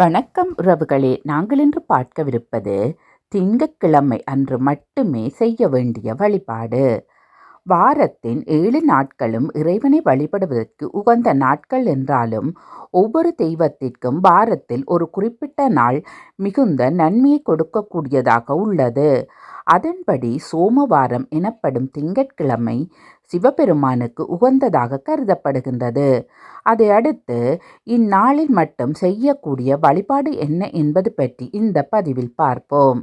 வணக்கம் உறவுகளே நாங்கள் இன்று பார்க்கவிருப்பது திங்கட்கிழமை அன்று மட்டுமே செய்ய வேண்டிய வழிபாடு. வாரத்தின் ஏழு நாட்களும் இறைவனை வழிபடுவதற்கு உகந்த நாட்கள் என்றாலும் ஒவ்வொரு தெய்வத்திற்கும் வாரத்தில் ஒரு குறிப்பிட்ட நாள் மிகுந்த நன்மையை கொடுக்கக்கூடியதாக உள்ளது. அதன்படி சோமவாரம் எனப்படும் திங்கட்கிழமை சிவபெருமானுக்கு உகந்ததாக கருதப்படுகின்றது. அதை அடுத்து இந்நாளில் மட்டும் செய்யக்கூடிய வழிபாடு என்ன என்பது பற்றி இந்த பதிவில் பார்ப்போம்.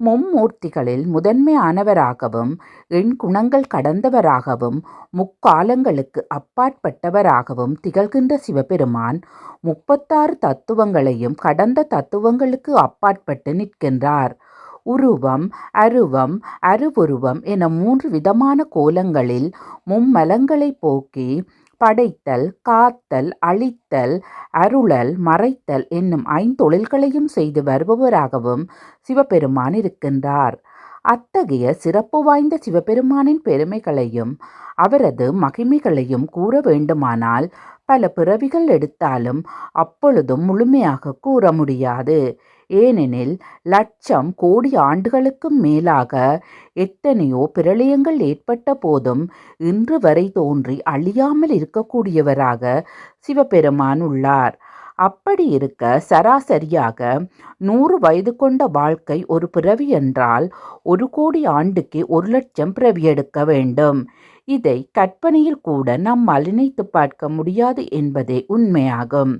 மும்மூர்த்திகளில் முதன்மையானவராகவும் எண்குணங்கள் கடந்தவராகவும் முக்காலங்களுக்கு அப்பாற்பட்டவராகவும் திகழ்கின்ற சிவபெருமான் முப்பத்தாறு தத்துவங்களையும் கடந்த தத்துவங்களுக்கு அப்பாற்பட்டு நிற்கின்றார். உருவம் அருவம் அருவுருவம் என மூன்று விதமான கோலங்களில் மும்மலங்களை போக்கி படைத்தல் காத்தல் அழித்தல் அருளல் மறைத்தல் என்னும் ஐந்தொழில்களையும் செய்து வருபவராகவும் சிவபெருமான் இருக்கின்றார். அத்தகைய சிறப்பு வாய்ந்த சிவபெருமானின் பெருமைகளையும் அவரது மகிமைகளையும் கூற வேண்டுமானால் பல பிறவிகள் எடுத்தாலும் அப்பொழுதும் முழுமையாக கூற முடியாது. ஏனெனில் லட்சம் கோடி ஆண்டுகளுக்கும் மேலாக எத்தனையோ பிரளயங்கள் ஏற்பட்ட போதும் இன்று வரை தோன்றி அழியாமல் இருக்கக்கூடியவராக சிவபெருமான் உள்ளார். அப்படி இருக்க சராசரியாக நூறு வயது கொண்ட வாழ்க்கை ஒரு பிறவி என்றால் ஒரு கோடி ஆண்டுக்கு ஒரு லட்சம் பிறவி எடுக்க வேண்டும். இதை கற்பனையில் கூட நம்மால் நினைத்து பார்க்க முடியாது என்பதே உண்மையாகும்.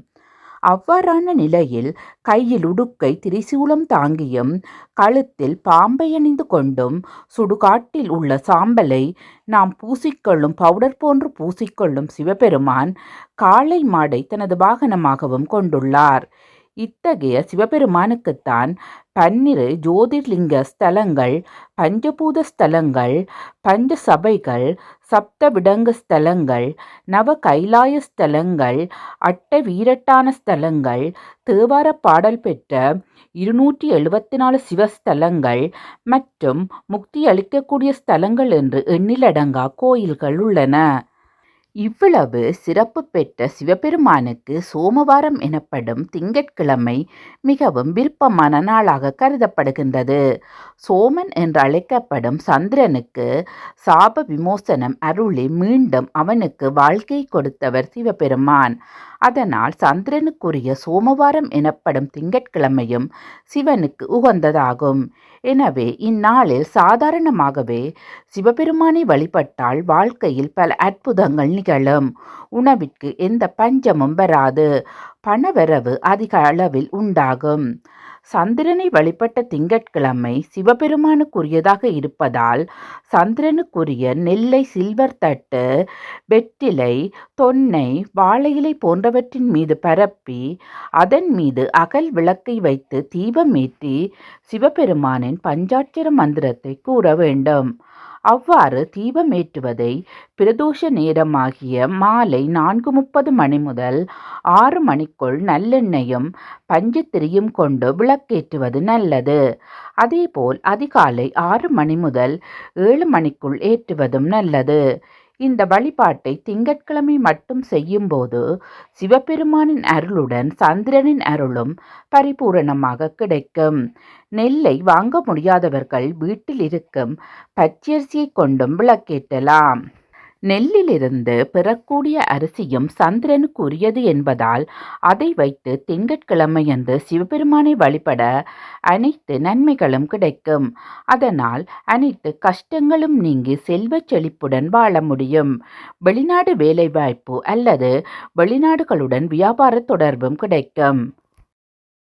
அவ்வாறான நிலையில் கையில் உடுக்கை திரிசூலம் தாங்கியும் கழுத்தில் பாம்பை அணிந்து கொண்டும் சுடுகாட்டில் உள்ள சாம்பலை நாம் பூசிக்கொள்ளும் பவுடர் போன்று பூசிக்கொள்ளும் சிவபெருமான் காளை மாடை தனது வாகனமாகவும் கொண்டுள்ளார். இத்தகைய சிவபெருமானுக்குத்தான் பன்னிரு ஜோதிர்லிங்க ஸ்தலங்கள் பஞ்சபூத ஸ்தலங்கள் பஞ்ச சபைகள் சப்தவிடங்க ஸ்தலங்கள் நவ கைலாய ஸ்தலங்கள் அட்ட வீரட்டான ஸ்தலங்கள் தேவார பாடல் பெற்ற இருநூற்றி எழுபத்தி நாலு சிவஸ்தலங்கள் மற்றும் முக்தி அளிக்கக்கூடிய ஸ்தலங்கள் என்று எண்ணிலடங்கா கோயில்கள் உள்ளன. இவ்வளவு சிறப்பு பெற்ற சிவபெருமானுக்கு சோமவாரம் எனப்படும் திங்கட்கிழமை மிகவும் விருப்பமான நாளாக கருதப்படுகின்றது. சோமன் என்று அழைக்கப்படும் சந்திரனுக்கு சாப விமோசனம் அருளி மீண்டும் அவனுக்கு வாழ்க்கை கொடுத்தவர் சிவபெருமான். அதனால் சந்திரனுக்குரிய சோமவாரம் எனப்படும் திங்கட்கிழமையும் சிவனுக்கு உகந்ததாகும். எனவே இந்நாளில் சாதாரணமாகவே சிவபெருமானை வழிபட்டால் வாழ்க்கையில் பல அற்புதங்கள் நிகழும். உணவிற்கு எந்த பஞ்சமும் வராது. பணவரவு அதிக அளவில் உண்டாகும். சந்திரனை வழிபட்ட திங்கட்கிழமை சிவபெருமானுக்குரியதாக இருப்பதால் சந்திரனுக்குரிய நெல்லை சில்வர் தட்டு வெற்றிலை தொன்னை வாழையிலை போன்றவற்றின் மீது பரப்பி அதன் மீது அகல் விளக்கை வைத்து தீபமேற்றி சிவபெருமானின் பஞ்சாட்சர மந்திரத்தை கூற வேண்டும். அவ்வாறு தீபமேற்றுவதை பிரதோஷ நேரமாகிய மாலை நான்கு முப்பது மணி முதல் ஆறு மணிக்குள் நல்லெண்ணெயும் பஞ்சத்திரியும் கொண்டு விளக்கேற்றுவது நல்லது. அதேபோல் அதிகாலை ஆறு மணி முதல் ஏழு மணிக்குள் ஏற்றுவதும் நல்லது. இந்த வழிபாட்டை திங்கட்கிழமை மட்டும் செய்யும்போது சிவபெருமானின் அருளுடன் சந்திரனின் அருளும் பரிபூரணமாக கிடைக்கும். நெல்லை வாங்க முடியாதவர்கள் வீட்டில் இருக்கும் பச்சரிசியை கொண்டும் விளக்கேற்றலாம். நெல்லிலிருந்து பெறக்கூடிய அரிசியும் சந்திரனுக்குரியது என்பதால் அதை வைத்து திங்கட்கிழமையன்று சிவபெருமானை வழிபட அனைத்து நன்மைகளும் கிடைக்கும். அதனால் அனைத்து கஷ்டங்களும் நீங்கி செல்வச் செழிப்புடன் வாழ முடியும். வெளிநாடு வேலைவாய்ப்பு அல்லது வெளிநாடுகளுடன் வியாபார தொடர்பும் கிடைக்கும்.